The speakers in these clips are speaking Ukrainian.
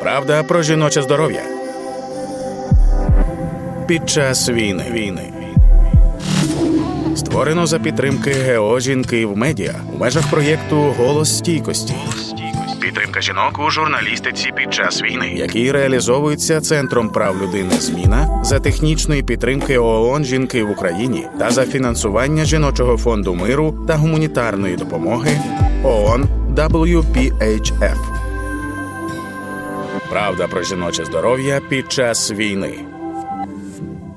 Правда про жіноче здоров'я. Під час війни. війни. Створено за підтримки ГЕО Жінки в медіа у межах проєкту Голос стійкості. Підтримка жінок у журналістиці під час війни, який реалізовується Центром прав людини Зміна за технічної підтримки ООН Жінки в Україні та за фінансування жіночого фонду миру та гуманітарної допомоги ООН WPHF. Правда про жіноче здоров'я під час війни.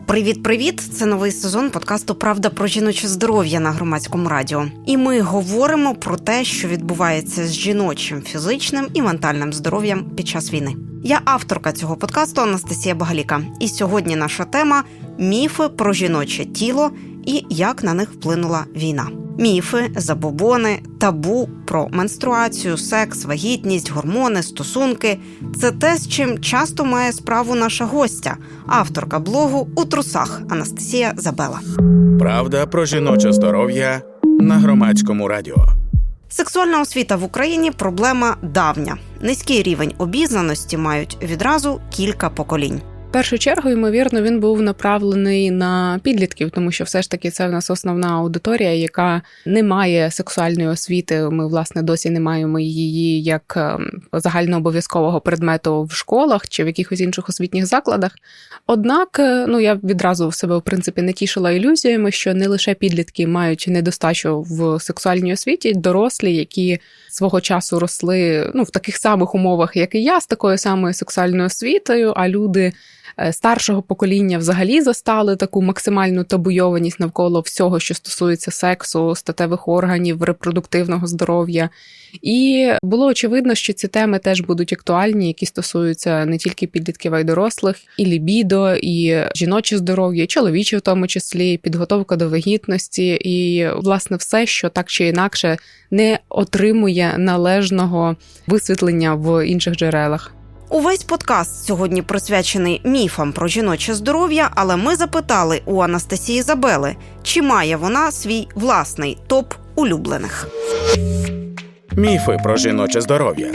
Привіт, привіт! Це новий сезон подкасту Правда про жіноче здоров'я на громадському радіо. І ми говоримо про те, що відбувається з жіночим фізичним і ментальним здоров'ям під час війни. Я авторка цього подкасту Анастасія Багаліка. І сьогодні наша тема міфи про жіноче тіло і як на них вплинула війна. Міфи, забобони, табу про менструацію, секс, вагітність, гормони, стосунки це те, з чим часто має справу наша гостя, авторка блогу у трусах Анастасія Забела. Правда про жіноче здоров'я на громадському радіо. Сексуальна освіта в Україні проблема давня. Низький рівень обізнаності мають відразу кілька поколінь. Першу чергу, ймовірно, він був направлений на підлітків, тому що все ж таки це в нас основна аудиторія, яка не має сексуальної освіти. Ми власне досі не маємо її як ем, загальнообов'язкового предмету в школах чи в якихось інших освітніх закладах. Однак, е, ну я відразу в себе в принципі не тішила ілюзіями, що не лише підлітки мають недостачу в сексуальній освіті, дорослі, які свого часу росли ну в таких самих умовах, як і я, з такою самою сексуальною освітою, а люди. Е, Старшого покоління взагалі застали таку максимальну табуйованість навколо всього, що стосується сексу, статевих органів, репродуктивного здоров'я. І було очевидно, що ці теми теж будуть актуальні, які стосуються не тільки підлітків, а й дорослих, і лібідо, і жіноче здоров'я, і чоловіче в тому числі, і підготовка до вагітності, і власне все, що так чи інакше не отримує належного висвітлення в інших джерелах. Увесь подкаст сьогодні присвячений міфам про жіноче здоров'я, але ми запитали у Анастасії Забели, чи має вона свій власний топ улюблених. Міфи про жіноче здоров'я.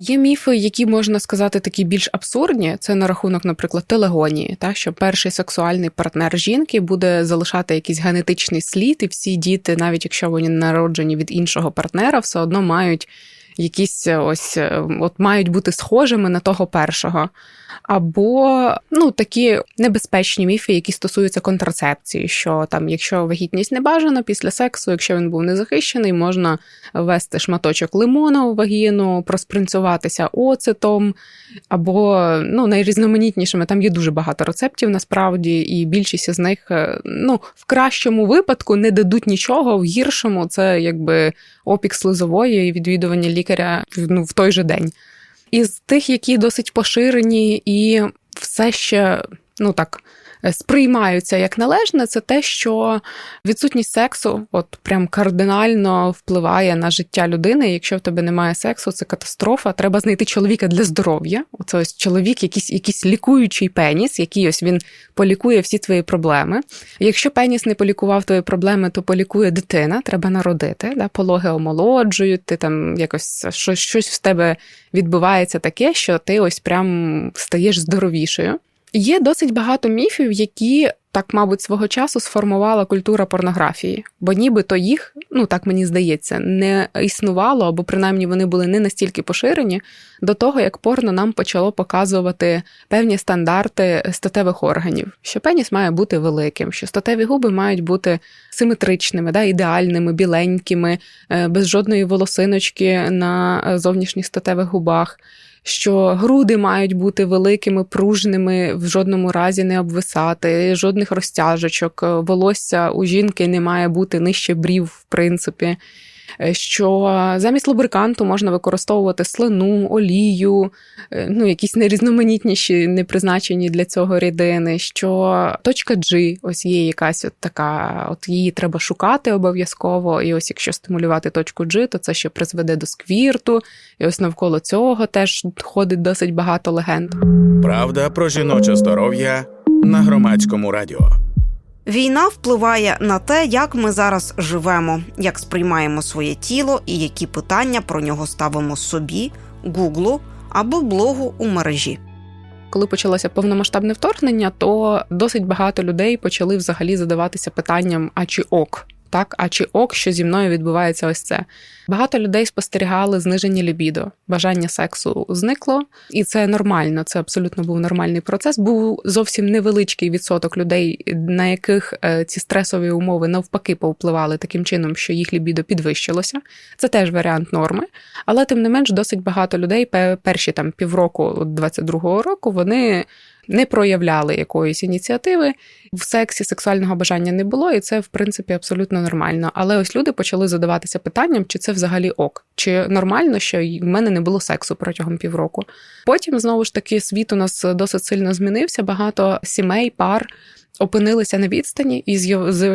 Є міфи, які можна сказати такі більш абсурдні. Це на рахунок, наприклад, телегонії, та що перший сексуальний партнер жінки буде залишати якийсь генетичний слід, і всі діти, навіть якщо вони народжені від іншого партнера, все одно мають якісь е, ось е, от мають бути схожими на того першого. Або ну такі небезпечні міфи, які стосуються контрацепції, що там, якщо вагітність не бажана після сексу, якщо він був незахищений, можна ввести шматочок лимона у вагіну, проспринцюватися оцетом, або ну найрізноманітнішими. Там є дуже багато рецептів насправді, і більшість із них е, ну в кращому випадку не дадуть нічого, в гіршому це якби опік слизової і відвідування лікаря ну, в той же день. Із тих, які досить поширені і все ще, ну так, сприймаються як належне, це те, що відсутність сексу от прям кардинально впливає на життя людини. Якщо в тебе немає сексу, це катастрофа. Треба знайти чоловіка для здоров'я. Оце ось чоловік, якийсь, якийсь лікуючий пеніс, який ось він полікує всі твої проблеми. Якщо пеніс не полікував твої проблеми, то полікує дитина, треба народити. Да? Пологи омолоджують, ти там якось щось, щось в тебе відбувається таке, що ти ось прям стаєш здоровішою. Є досить багато міфів, які так, мабуть, свого часу сформувала культура порнографії, бо нібито їх, ну так мені здається, не існувало, або принаймні вони були не настільки поширені до того, як порно нам почало показувати певні стандарти статевих органів, що пеніс має бути великим, що статеві губи мають бути симетричними, да, ідеальними, біленькими, е, без жодної волосиночки на е, зовнішніх статевих губах що груди мають бути великими, пружними, в жодному разі не обвисати, жодних розтяжечок, волосся у жінки не має бути нижче брів, в принципі. Е, Що замість лубриканту можна використовувати слину, олію, е, ну якісь нерізноманітніші, не призначені для цього рідини. Що точка G, ось є якась от така, от її треба шукати обов'язково. І ось якщо стимулювати точку G, то це ще призведе до сквірту. І ось навколо цього теж ходить досить багато легенд. Правда про жіноче здоров'я на громадському радіо. Війна впливає на те, як ми зараз живемо, як сприймаємо своє тіло і які питання про нього ставимо собі, Гуглу, або блогу у мережі. Коли почалося повномасштабне вторгнення, то досить багато людей почали взагалі задаватися питанням: а чи ок? Так, а чи ок, що зі мною відбувається ось це? Багато людей спостерігали зниження лібідо, бажання сексу зникло, і це нормально. Це абсолютно був нормальний процес. Був зовсім невеличкий відсоток людей, на яких е, ці стресові умови навпаки повпливали таким чином, що їх лібідо підвищилося. Це теж варіант норми. Але тим не менш, досить багато людей перші там півроку 22-го року вони не проявляли якоїсь ініціативи. В сексі сексуального бажання не було, і це в принципі абсолютно нормально. Але ось люди почали задаватися питанням, чи це взагалі ок, чи нормально, що в мене не було сексу протягом півроку. Потім знову ж таки світ у нас досить сильно змінився. Багато сімей, пар. Опинилися на відстані, і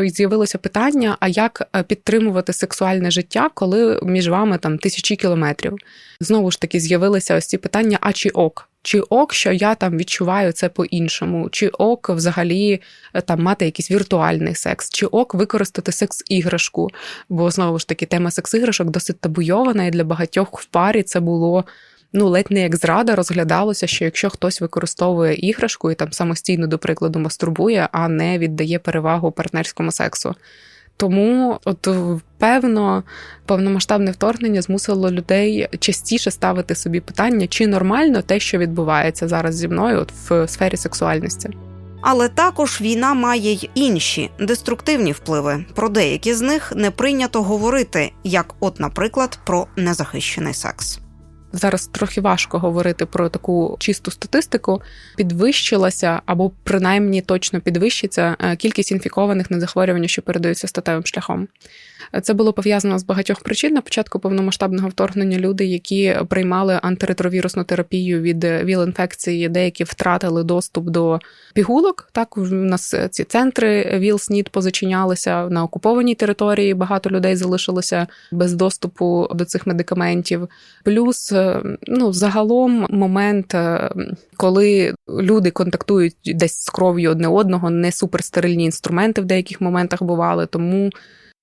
з'явилося питання: а як е, підтримувати сексуальне життя, коли між вами там тисячі кілометрів? Знову ж таки, з'явилися ось ці питання: а чи ок? Чи ок, що я там відчуваю це по-іншому? Чи ок взагалі е, там мати якийсь віртуальний секс? Чи ок використати секс-іграшку? Бо знову ж таки, тема секс-іграшок досить табуйована, і для багатьох в парі це було. Ну, ледь не як зрада розглядалося, що якщо хтось використовує іграшку і там самостійно, до прикладу, мастурбує, а не віддає перевагу партнерському сексу. Тому, от певно, повномасштабне вторгнення змусило людей частіше ставити собі питання, чи нормально те, що відбувається зараз зі мною, от в сфері сексуальності. Але також війна має й інші деструктивні впливи. Про деякі з них не прийнято говорити, як, от, наприклад, про незахищений секс. Зараз трохи важко говорити про таку чисту статистику. Підвищилася або принаймні точно підвищиться е, кількість інфікованих на захворювання, що передаються статевим шляхом. Це було пов'язано з багатьох причин. На початку повномасштабного вторгнення люди, які приймали антиретровірусну терапію від ВІЛ-інфекції, деякі втратили доступ до пігулок. Так, у нас ці центри ВІЛ-СНІД позачинялися на окупованій території. Багато людей залишилося без доступу до цих медикаментів. Плюс, е, ну, загалом, момент, е, коли люди контактують десь з кров'ю одне одного, не суперстерильні інструменти в деяких моментах бували, тому.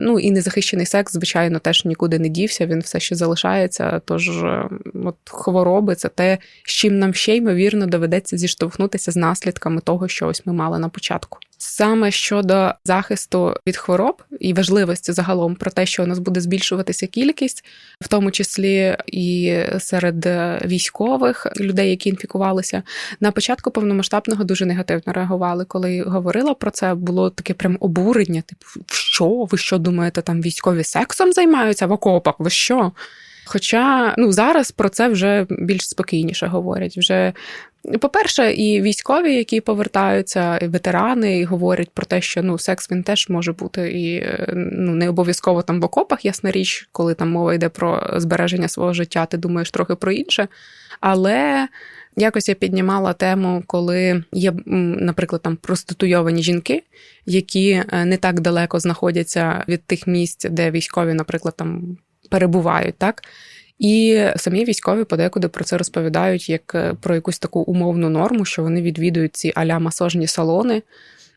Ну і незахищений секс, звичайно, теж нікуди не дівся, він все ще залишається. Тож е, от хвороби це те, з чим нам ще ймовірно доведеться зіштовхнутися з наслідками того, що ось ми мали на початку. Саме щодо захисту від хвороб і важливості загалом про те, що у нас буде збільшуватися кількість, в тому числі і серед військових людей, які інфікувалися, на початку повномасштабного дуже негативно реагували. Коли говорила про це, було таке прям обурення. Типу, що ви що думаєте, там військові сексом займаються в окопах? Ви що? Хоча ну зараз про це вже більш спокійніше говорять. Вже по-перше, і військові, які повертаються, і ветерани, і говорять про те, що ну секс він теж може бути і ну не обов'язково там в окопах, ясна річ, коли там мова йде про збереження свого життя, ти думаєш трохи про інше. Але якось я піднімала тему, коли є, наприклад, там проституйовані жінки, які е, не так далеко знаходяться від тих місць, де військові, наприклад, там перебувають, так. І самі військові подекуди про це розповідають як е, про якусь таку умовну норму, що вони відвідують ці аля масажні салони.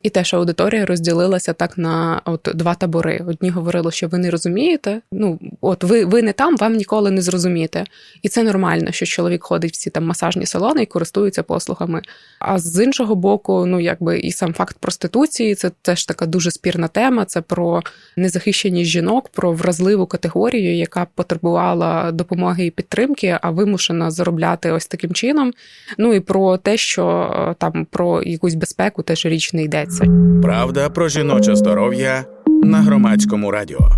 І те, що аудиторія розділилася так на от два табори. Одні говорили, що ви не розумієте. Ну, от ви, ви не там, вам ніколи не зрозумієте. І це нормально, що чоловік ходить в ці там масажні салони і користується послугами. А з іншого боку, ну якби і сам факт проституції, це теж така дуже спірна тема. Це про незахищеність жінок, про вразливу категорію, яка потребувала допомоги і підтримки, а вимушена заробляти ось таким чином. Ну і про те, що е, там про якусь безпеку теж річ не йдеться. Правда про жіноче здоров'я на громадському радіо.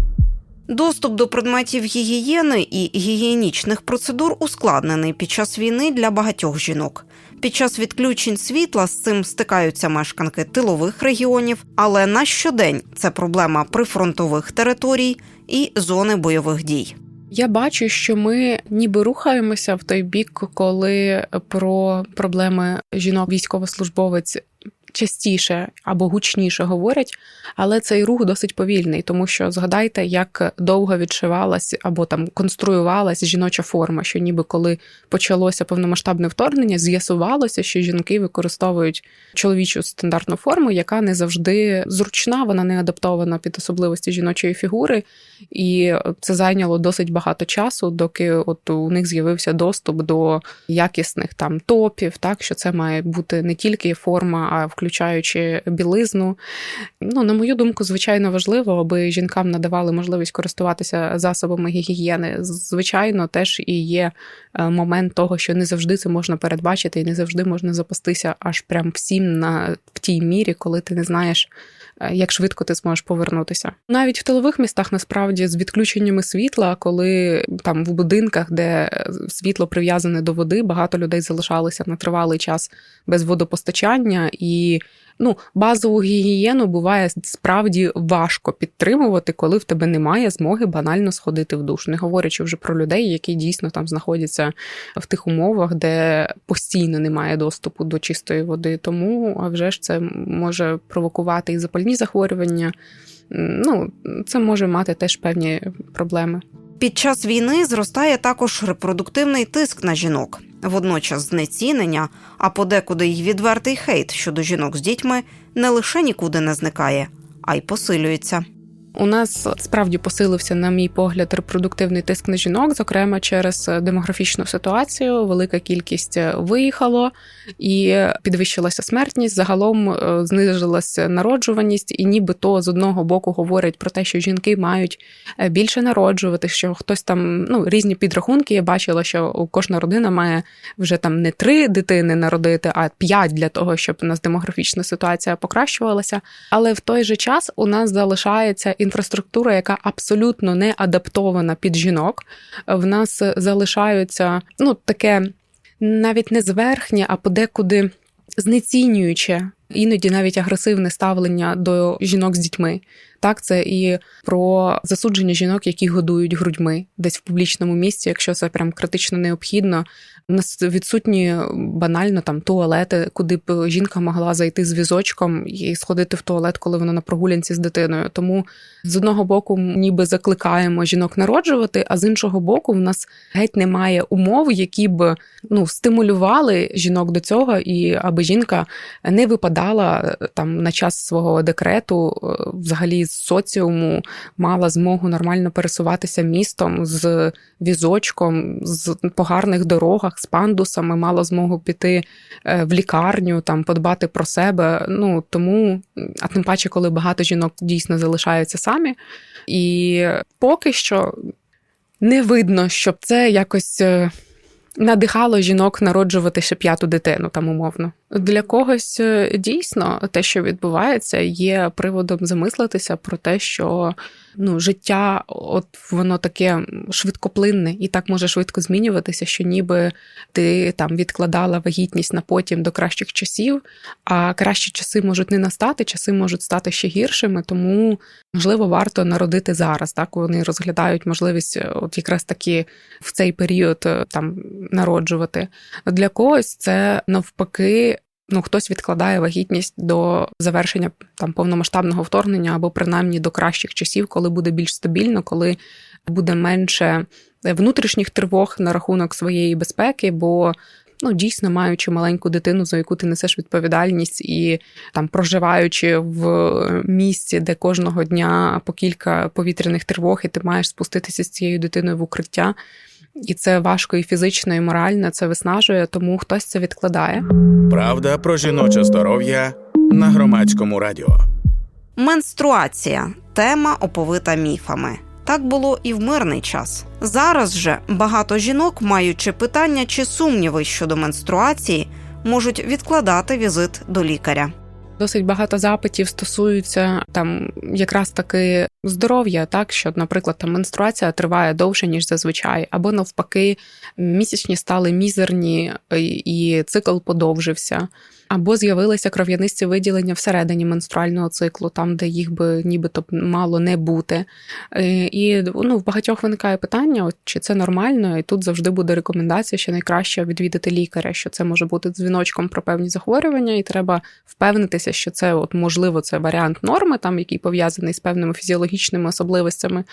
Доступ до предметів гігієни і гігієнічних процедур ускладнений під час війни для багатьох жінок. Під час відключень світла з цим стикаються мешканки тилових регіонів, але на щодень це проблема прифронтових територій і зони бойових дій. Я бачу, що ми ніби рухаємося в той бік, коли про проблеми жінок військовослужбовець частіше або гучніше говорять, але цей рух досить повільний, тому що згадайте, як довго відшивалась або там конструювалась жіноча форма, що ніби коли почалося повномасштабне вторгнення, з'ясувалося, що жінки використовують чоловічу стандартну форму, яка не завжди зручна, вона не адаптована під особливості жіночої фігури, і це зайняло досить багато часу, доки от у них з'явився доступ до якісних там топів, так що це має бути не тільки форма, а включаючи білизну. Ну, на мою думку, звичайно важливо, аби жінкам надавали можливість користуватися засобами гігієни. Звичайно, теж і є е, момент того, що не завжди це можна передбачити, і не завжди можна запастися аж прям всім на в тій мірі, коли ти не знаєш. Е, Як швидко ти зможеш повернутися, навіть в тилових містах насправді з відключеннями світла, коли там в будинках, де світло прив'язане до води, багато людей залишалися на тривалий час без водопостачання, і ну базову гігієну буває справді важко підтримувати, коли в тебе немає змоги банально сходити в душ. Не говорячи вже про людей, які дійсно там знаходяться в тих умовах, де постійно немає доступу до чистої води. Тому а вже ж це може провокувати і запальні захворювання. Ну, це може мати теж певні проблеми. Під час війни зростає також репродуктивний тиск на жінок, водночас знецінення, а подекуди й відвертий хейт щодо жінок з дітьми не лише нікуди не зникає, а й посилюється. У нас справді посилився, на мій погляд, репродуктивний тиск на жінок, зокрема через демографічну ситуацію. Велика кількість виїхало і підвищилася смертність. Загалом е, знизилася народжуваність, і нібито з одного боку говорять про те, що жінки мають е, більше народжувати, що хтось там ну різні підрахунки. Я бачила, що кожна родина має вже там не три дитини народити, а п'ять для того, щоб у нас демографічна ситуація покращувалася. Але в той же час у нас залишається інфраструктура, яка абсолютно не адаптована під жінок. В нас залишаються ну таке навіть не зверхнє, а подекуди знецінююче, іноді навіть агресивне ставлення до жінок з дітьми. Так, це і про засудження жінок, які годують грудьми десь в публічному місці, якщо це прям критично необхідно. Нас відсутні банально там туалети, куди б жінка могла зайти з візочком і сходити в туалет, коли вона на прогулянці з дитиною. Тому з одного боку, ніби закликаємо жінок народжувати, а з іншого боку, в нас геть немає умов, які б ну стимулювали жінок до цього, і аби жінка не випадала е, там на час свого декрету, е, взагалі з соціуму, мала змогу нормально пересуватися містом з візочком, з по гарних дорогах, з пандусами, мала змогу піти е, в лікарню, там подбати про себе. Ну тому, а тим паче, коли багато жінок дійсно залишаються самі. І поки що не видно, щоб це якось. е, Надихало жінок народжувати ще п'яту дитину, там умовно. Для когось е, дійсно те, що відбувається, є приводом замислитися про те, що ну, життя, от воно таке швидкоплинне і так може швидко змінюватися, що ніби ти там відкладала вагітність на потім до кращих часів, а кращі часи можуть не настати, часи можуть стати ще гіршими, тому можливо варто народити зараз. Так вони розглядають можливість, е, от якраз таки в цей період е, там народжувати. Для когось це навпаки. Ну, хтось відкладає вагітність до завершення там повномасштабного вторгнення або принаймні до кращих часів, коли буде більш стабільно, коли буде менше внутрішніх тривог на рахунок своєї безпеки, бо ну дійсно маючи маленьку дитину, за яку ти несеш відповідальність, і там проживаючи в місці, де кожного дня по кілька повітряних тривог, і ти маєш спуститися з цією дитиною в укриття. І це важко і фізично, і морально, це виснажує, тому хтось це відкладає. Правда про жіноче здоров'я на громадському радіо. Менструація тема оповита міфами. Так було і в мирний час. Зараз же багато жінок, маючи питання чи сумніви щодо менструації, можуть відкладати візит до лікаря. Досить багато запитів стосуються там якраз таки здоров'я, так що, наприклад, там менструація триває довше ніж зазвичай, або навпаки, місячні стали мізерні і- і цикл подовжився. Або з'явилися кров'янисті виділення всередині менструального циклу, там, де їх би нібито мало не бути. Е, І ну, в багатьох виникає питання, от, чи це нормально, і тут завжди буде рекомендація, що найкраще відвідати лікаря, що це може бути дзвіночком про певні захворювання, і треба впевнитися, що це от можливо це варіант норми, там який пов'язаний з певними фізіологічними особливостями.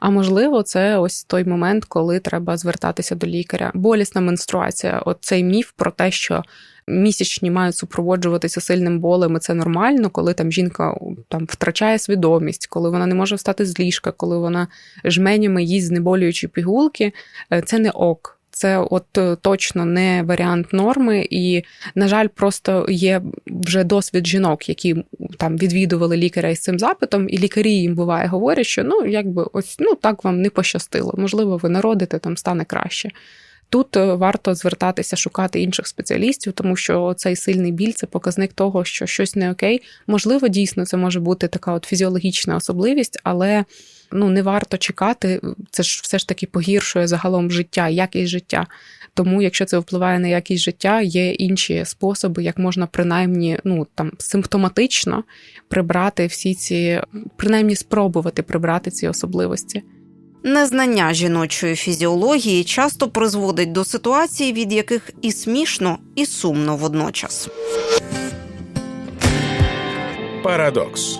А можливо, це ось той момент, коли треба звертатися до лікаря. Болісна менструація, от цей міф про те, що місячні мають супроводжуватися сильним болем, і це нормально, коли там жінка там втрачає свідомість, коли вона не може встати з ліжка, коли вона жменями їсть знеболюючі пігулки, е, це не ок. Це от е, точно не варіант норми, і, на жаль, просто є вже досвід жінок, які там відвідували лікаря із цим запитом, і лікарі їм буває говорять, що ну якби ось ну так вам не пощастило. Можливо, ви народите, там стане краще. Тут е, варто звертатися, шукати інших спеціалістів, тому що цей сильний біль це показник того, що щось не окей. Можливо, дійсно це може бути така от фізіологічна особливість, але ну не варто чекати. Це ж все ж таки погіршує загалом життя, якість життя. Тому, якщо це впливає на якість життя, є інші способи, як можна принаймні ну там симптоматично прибрати всі ці, принаймні спробувати прибрати ці особливості. Незнання жіночої фізіології часто призводить до ситуацій, від яких і смішно, і сумно водночас. Парадокс.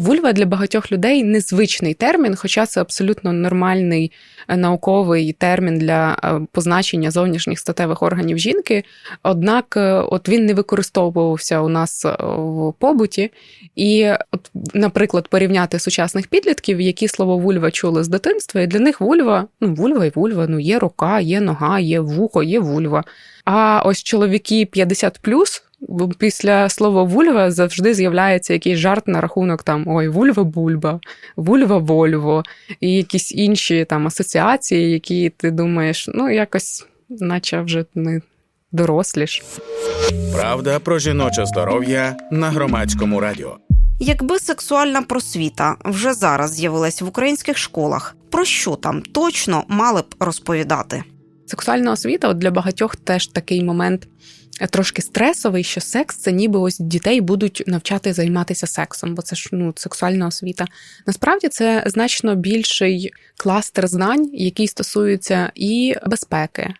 Вульва для багатьох людей незвичний термін, хоча це абсолютно нормальний е, науковий термін для е, позначення зовнішніх статевих органів жінки. Однак, е, от він не використовувався у нас в побуті. І, от, наприклад, порівняти сучасних підлітків, які слово вульва чули з дитинства, і для них вульва, ну вульва і вульва, ну є рука, є нога, є вухо, є вульва. А ось чоловіки 50 Бо після слова вульва завжди з'являється якийсь жарт на рахунок там ой, вульва бульба, вульва вольво, і якісь інші там асоціації, які ти думаєш, ну якось, наче вже не доросліш. Правда про жіноче здоров'я на громадському радіо. Якби сексуальна просвіта вже зараз з'явилась в українських школах, про що там точно мали б розповідати? Сексуальна освіта от для багатьох теж такий момент трошки стресовий, що секс це ніби ось дітей будуть навчати займатися сексом, бо це ж ну сексуальна освіта. Насправді це значно більший кластер знань, який стосується і безпеки.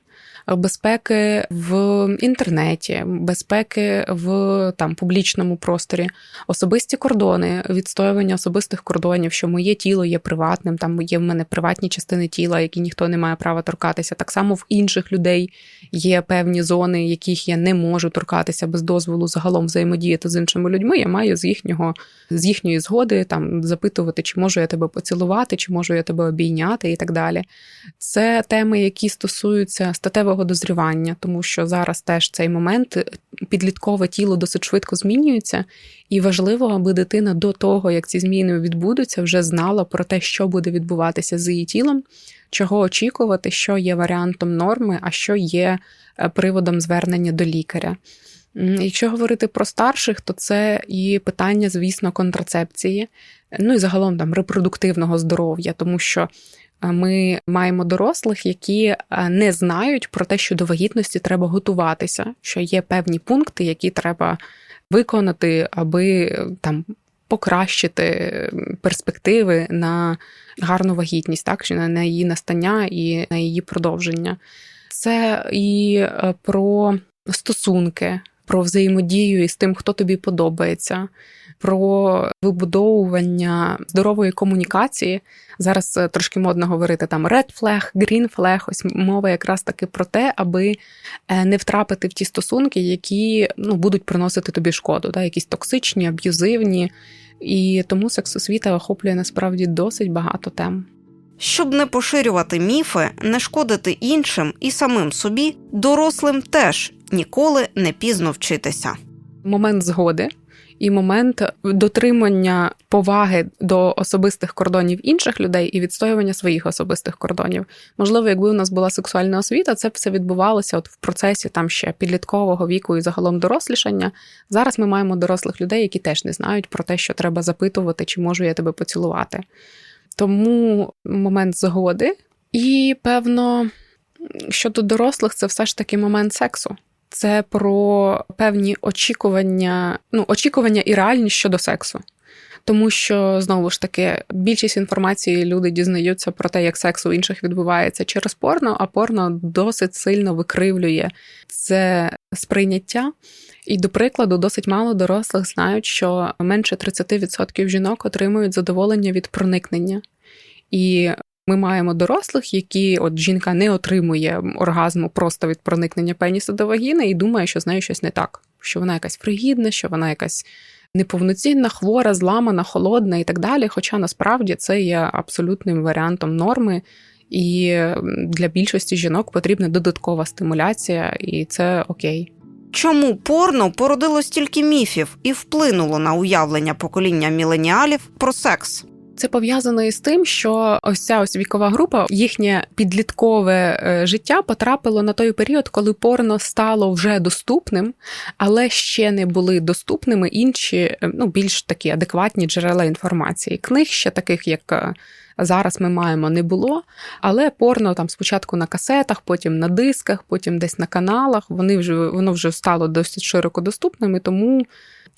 Безпеки в інтернеті, безпеки в там публічному просторі, особисті кордони, відстоювання особистих кордонів, що моє тіло є приватним, там є в мене приватні частини тіла, які ніхто не має права торкатися. Так само в інших людей є певні зони, яких я не можу торкатися без дозволу загалом взаємодіяти з іншими людьми. Я маю з їхнього з їхньої згоди там запитувати, чи можу я тебе поцілувати, чи можу я тебе обійняти, і так далі. Це теми, які стосуються статевого дозрівання, тому що зараз теж цей момент е, підліткове тіло досить швидко змінюється, і важливо, аби дитина до того, як ці зміни відбудуться, вже знала про те, що буде відбуватися з її тілом, чого очікувати, що є варіантом норми, а що є е, приводом звернення до лікаря. Якщо говорити про старших, то це і питання, звісно, контрацепції, ну і загалом там репродуктивного здоров'я, тому що ми маємо дорослих, які е, не знають про те, що до вагітності треба готуватися, що є певні пункти, які треба виконати, аби е, там покращити перспективи на гарну вагітність, так чи на її настання і на її продовження. Це і е, про стосунки, про взаємодію із тим, хто тобі подобається, про вибудовування здорової комунікації. Зараз е, трошки модно говорити там red flag, green flag, ось мова якраз таки про те, аби е, не втрапити в ті стосунки, які ну, будуть приносити тобі шкоду, да, якісь токсичні, аб'юзивні. І тому сексосвіта охоплює насправді досить багато тем. Щоб не поширювати міфи, не шкодити іншим і самим собі, дорослим теж ніколи не пізно вчитися. момент згоди і момент дотримання поваги до особистих кордонів інших людей і відстоювання своїх особистих кордонів. Можливо, якби у нас була сексуальна освіта, це все відбувалося от в процесі там ще підліткового віку і загалом дорослішання. Зараз ми маємо дорослих людей, які теж не знають про те, що треба запитувати, чи можу я тебе поцілувати. Тому момент згоди. І певно, щодо дорослих, це все ж таки момент сексу. Це про певні очікування, ну, очікування і реальність щодо сексу. Тому що знову ж таки більшість інформації люди дізнаються про те, як секс у інших відбувається через порно, а порно досить сильно викривлює це сприйняття. І, до прикладу, досить мало дорослих знають, що менше 30% жінок отримують задоволення від проникнення. І ми маємо дорослих, які от жінка не отримує оргазму просто від проникнення пеніса до вагіни і думає, що з нею щось не так, що вона якась фригідна, що вона якась неповноцінна, хвора, зламана, холодна і так далі. Хоча насправді це є абсолютним варіантом норми. І для більшості жінок потрібна додаткова стимуляція, і це окей. Чому порно породило стільки міфів і вплинуло на уявлення покоління міленіалів про секс? Це пов'язано із тим, що ось ця ось вікова група, їхнє підліткове е, життя потрапило на той період, коли порно стало вже доступним, але ще не були доступними інші, е, ну більш такі адекватні джерела інформації. Книг ще таких, як е, зараз ми маємо, не було. Але порно там спочатку на касетах, потім на дисках, потім десь на каналах. Вони вже воно вже стало досить широко доступним, і тому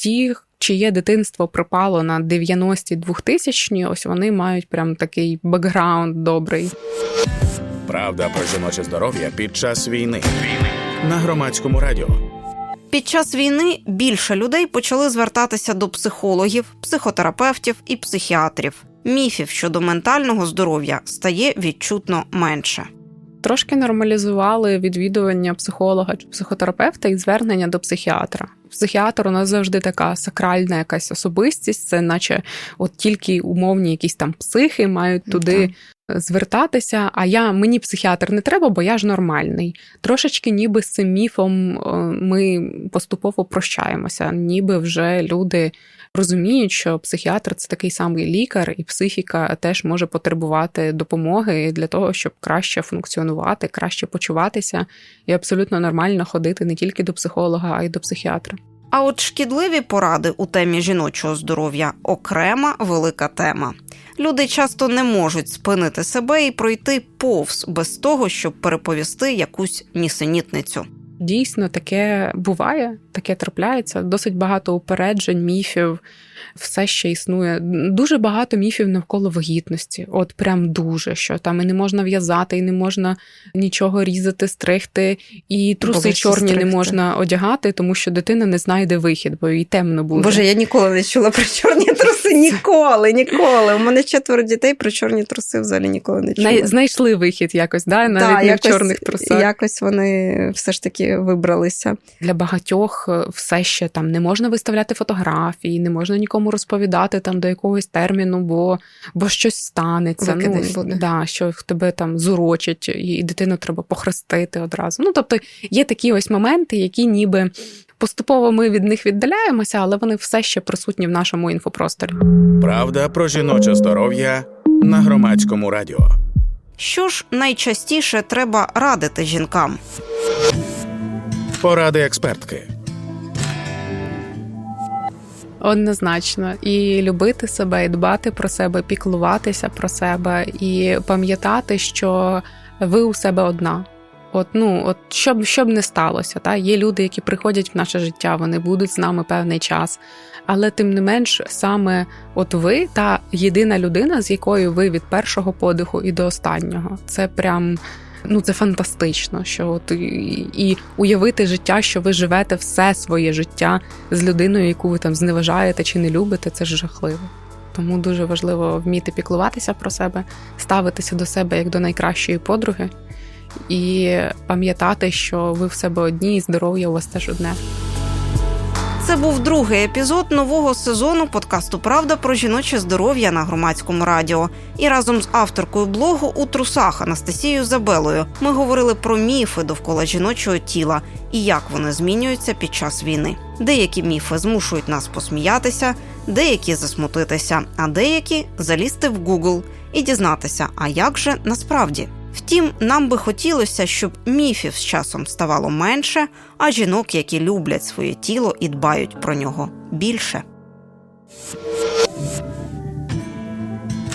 ті, чиє дитинство припало на 90-ті 2000-ні, ось вони мають прям такий бекграунд добрий. Правда про жіноче здоров'я під час війни. На громадському радіо. Під час війни більше людей почали звертатися до психологів, психотерапевтів і психіатрів. Міфів щодо ментального здоров'я стає відчутно менше. Трошки нормалізували відвідування психолога чи психотерапевта і звернення до психіатра. Психіатр у нас завжди така сакральна якась особистість, це наче от тільки умовні якісь там психи мають туди звертатися. А я мені психіатр не треба, бо я ж нормальний. Трошечки, ніби з цим міфом е, ми поступово прощаємося, ніби вже люди розуміють, що психіатр це такий самий лікар, і психіка теж може потребувати допомоги для того, щоб краще функціонувати, краще почуватися, і абсолютно нормально ходити не тільки до психолога, а й до психіатра. А от шкідливі поради у темі жіночого здоров'я окрема велика тема. Люди часто не можуть спинити себе і пройти повз без того, щоб переповісти якусь нісенітницю. Дійсно, таке буває, таке трапляється. Досить багато упереджень, міфів, все ще існує. Дуже багато міфів навколо вагітності. От прям дуже що там і не можна в'язати, і не можна нічого різати, стригти, і труси Боже, чорні стригти. не можна одягати, тому що дитина не знайде вихід, бо їй темно буде. Боже, я ніколи не чула про чорні труси. Ніколи, ніколи. У мене четверо дітей про чорні труси взагалі ніколи не чула. Най- знайшли вихід якось, да? навіть Та, не якось, чорних трусах. Якось вони все ж таки вибралися. Для багатьох е, все ще там не можна виставляти фотографії, не можна нікому розповідати там до якогось терміну, бо, бо щось станеться. Ну, буде. Да, що тебе там зурочать, і дитину треба похрестити одразу. Ну тобто є такі ось моменти, які ніби. Поступово ми від них віддаляємося, але вони все ще присутні в нашому інфопросторі. Правда про жіноче здоров'я на громадському радіо. Що ж найчастіше треба радити жінкам? Поради експертки. Однозначно, і любити себе, і дбати про себе, піклуватися про себе, і пам'ятати, що ви у себе одна. От, ну, от щоб, щоб не сталося, та є люди, які приходять в наше життя, вони будуть з нами певний час. Але тим не менш, саме от ви та єдина людина, з якою ви від першого подиху і до останнього. Це прям ну це фантастично. Що от і, і уявити життя, що ви живете все своє життя з людиною, яку ви там зневажаєте чи не любите, це ж жахливо. Тому дуже важливо вміти піклуватися про себе, ставитися до себе як до найкращої подруги, і пам'ятати, що ви в себе одні, і здоров'я у вас теж одне. Це був другий епізод нового сезону подкасту Правда про жіноче здоров'я на громадському радіо. І разом з авторкою блогу у трусах Анастасією Забелою ми говорили про міфи довкола жіночого тіла і як вони змінюються під час війни. Деякі міфи змушують нас посміятися, деякі засмутитися, а деякі залізти в Google і дізнатися, а як же насправді. Втім, нам би хотілося, щоб міфів з часом ставало менше, а жінок, які люблять своє тіло і дбають про нього більше.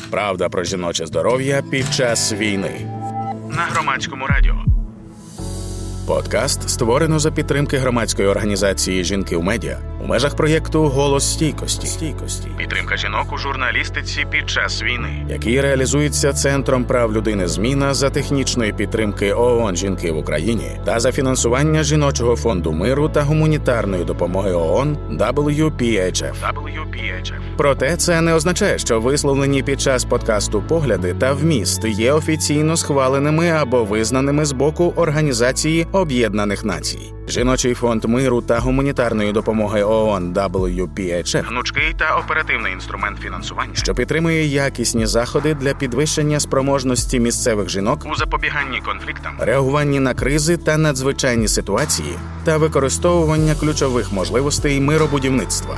Правда про жіноче здоров'я під час війни на громадському радіо. Подкаст створено за підтримки громадської організації Жінки в медіа у межах проєкту Голос стійкості. стійкості. Підтримка жінок у журналістиці під час війни, який реалізується Центром прав людини Зміна за технічної підтримки ООН Жінки в Україні та за фінансування жіночого фонду миру та гуманітарної допомоги ООН WPHF. WPHF. Проте це не означає, що висловлені під час подкасту погляди та вміст є офіційно схваленими або визнаними з боку Організації Об'єднаних Націй. Жіночий фонд миру та гуманітарної допомоги ООН WPHF – гнучкий та оперативний інструмент фінансування, що підтримує якісні заходи для підвищення спроможності місцевих жінок у запобіганні конфліктам, реагуванні на кризи та надзвичайні ситуації та використовування ключових можливостей миробудівництва.